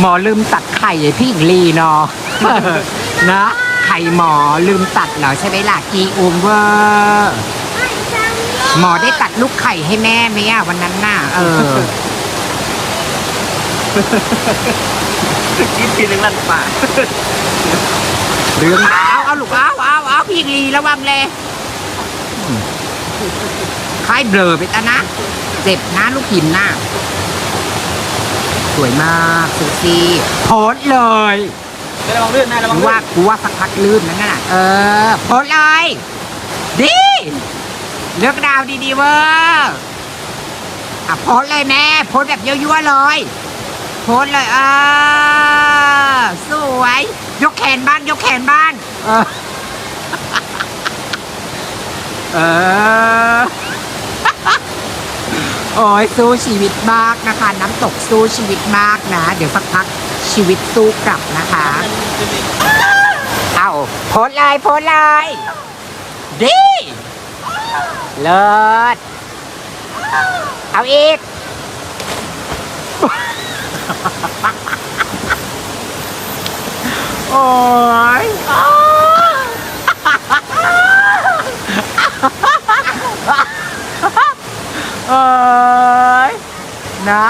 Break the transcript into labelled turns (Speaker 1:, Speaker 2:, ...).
Speaker 1: หมอลืมตัดไข่ให้พี่หญิงลีเนาะ นะไข่หมอลืมตัดเหรอใช่ไหมล่ะกีอูมเวอร์หมอได้ตัดลูกไข่ให้แม่ไหมอะวันนั้นน่ะ เออ
Speaker 2: กินทีนึงลั่นปาก
Speaker 1: เรื่องเอาเอาลูกเอาเอาเอาพี่หญิงลีระวังเลยคล้ายเบลอไปตะนะ เจ็บนะลูกหินน่ะ สวยมากซูซี่โพสต์เลย
Speaker 2: ระวังเลื่อนนะระวัง
Speaker 1: กู
Speaker 2: เลื่อ
Speaker 1: ว่านกูว่าสักพักลื่นนั่นน่ะ เออโพสต์เลย ดีเลือกดาวดีๆเวอร์อะโพสต์เลยแม่โพสต์แบบยั่วๆเลย โพสต์เลยเออสวย ยกแขนบ้านยกแขนบ้าน เออ เออโอยสู้ชีวิตมากนะคะ น้ำตกสู้ชีวิตมากนะ เดี๋ยวสักพักชีวิตสู้กลับนะคะ เอาโพสต์เลยโพสต์เลยดีเลิศเอาอีก โอ้ย เอ้ยนะ